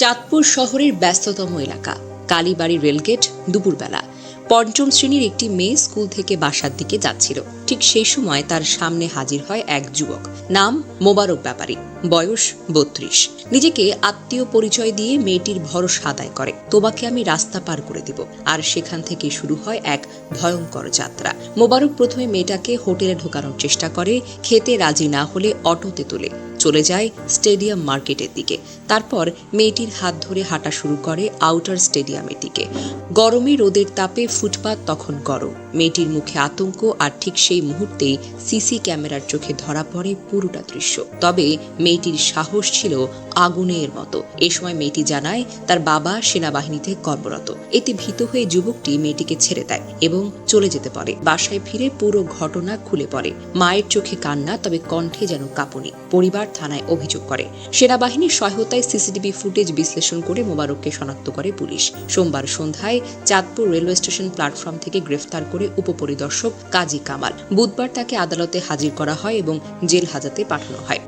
চাঁদপুর শহরের ব্যস্ততম এলাকা। কালীবাড়ি রেলগেট দুপুরবেলা। পঞ্চম শ্রেণির একটি মেয়ে স্কুল থেকে বাসার দিকে যাচ্ছিল। ঠিক সেই সময় তার সামনে হাজির হয় এক যুবক। নাম মোবারক ব্যাপারী। বয়স বত্রিশ। নিজেকে আত্মীয় পরিচয় দিয়ে মেয়েটির ভরসা আদায় করে। তোমাকে আমি রাস্তা পার করে দিব। আর সেখান থেকে শুরু হয় এক ভয়ঙ্কর যাত্রা। মোবারক প্রথমে মেয়েটাকে হোটেলে ঢোকানোর চেষ্টা করে, খেতে রাজি না হলে অটোতে তোলে। চলে যায় স্টেডিয়াম মার্কেটের দিকে। তারপর মেয়েটির হাত ধরে হাঁটা শুরু করে আউটার স্টেডিয়ামের দিকে। গরমে রোদের তাপে ফুটপাত তখন গরম। মেয়েটির মুখে আতঙ্ক আর ঠিক সেই মুহূর্তেই সিসি ক্যামেরার চোখে ধরা পড়ে পুরোটা দৃশ্য। তবে মেয়েটির সাহস ছিল আগুনের মতো। এ সময় মেয়েটি জানায়, তার বাবা সেনাবাহিনীতে কর্মরত। এতে ভীত হয়ে যুবকটি মেয়েটিকে ছেড়ে দেয় এবং চলে যেতে পারে। বাসায় ফিরে পুরো ঘটনা খুলে পড়ে। মায়ের চোখে কান্না, তবে কণ্ঠে যেন কাঁপুনি। পরিবার থানায় অভিযোগ করে। সেনাবাহিনীর সহায়তায় সিসিটিভি ফুটেজ বিশ্লেষণ করে মোবারককে শনাক্ত করে পুলিশ। সোমবার সন্ধ্যায় চাঁদপুর রেলওয়ে স্টেশন প্ল্যাটফর্ম থেকে গ্রেফতার করে উপপরিদর্শক কাজী কামাল। বুধবার তাকে আদালতে হাজির করা হয় এবং জেল হাজাতে পাঠানো হয়।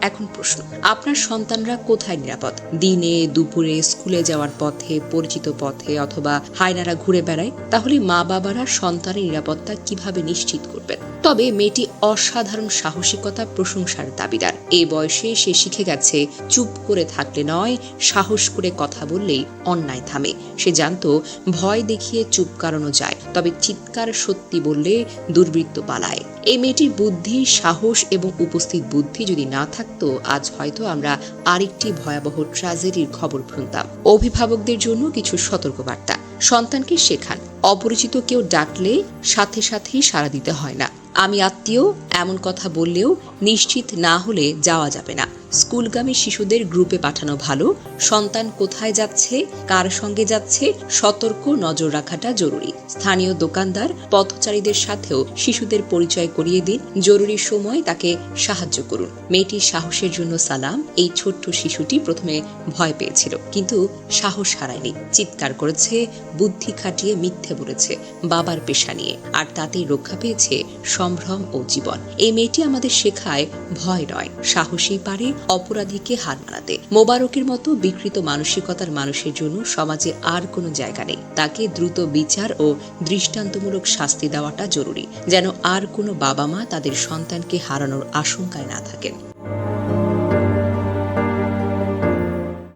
এখন প্রশ্ন, আপনার সন্তানরা কোথায় নিরাপদ? দিনে, দুপুরে, স্কুলে যাওয়ার পথে, পরিচিত পথে অথবা হায়নারা ঘুরে বেড়ায়? তাহলে মা বাবারা সন্তানের নিরাপত্তা কীভাবে নিশ্চিত করবেন? তবে মেয়েটি অসাধারণ সাহসিকতা, প্রশংসার দাবিদার। এ বয়সে সে শিখে গেছে, চুপ করে থাকলে নয়, সাহস করে কথা বললেই অন্যায় থামে। সে জানতো, ভয় দেখিয়ে চুপ কারানো যায়, তবে চিৎকার সত্যি বললে দুর্বৃত্ত পালায়। এই মেয়েটির বুদ্ধি, সাহস এবং উপস্থিত বুদ্ধি যদি না থাকতো, আজ হয়তো আমরা আরেকটি ভয়াবহ ট্র্যাজেডির খবর শুনতাম। অভিভাবকদের জন্য কিছু সতর্কবার্তা। সন্তানকে শেখান। অপরিচিত কেউ ডাকলে সাথে সাথেই সাড়া দিতে হয় না। আমি আত্মীয়, এমন কথা বললেও নিশ্চিত না হলে যাওয়া যাবে না। স্কুলগামী শিশুদের গ্রুপে পাঠানো ভালো। সন্তান কোথায় যাচ্ছে, কার সঙ্গে যাচ্ছে, সতর্ক নজর রাখাটা জরুরি। স্থানীয় দোকানদার, পথচারীদের সাথেও শিশুদের পরিচয় করিয়ে দিন। জরুরি সময় তাকে সাহায্য করুন। মেয়েটির সাহসের জন্য সালাম। এই ছোট্ট শিশুটি প্রথমে ভয় পেয়েছিল, কিন্তু সাহস হারায়নি। চিৎকার করেছে, বুদ্ধি খাটিয়ে মিথ্যে বলেছে, বাবার পেশা নিয়ে। আর তাতেই রক্ষা পেয়েছে সম্ভ্রম ও জীবন। এই মেয়েটি আমাদের শেখায় ভয় নয় সাহসী পারে অপরাধীকে হার মানাতে মোবারকের মতো বিকৃত মানসিকতার মানুষের জন্য সমাজে আর কোনো জায়গা নেই। তাকে দ্রুত বিচার ও দৃষ্টান্তমূলক শাস্তি দেওয়াটা জরুরি, যেন আর কোনো বাবা মা তাদের সন্তানকে হারানোর আশঙ্কায় না থাকেন।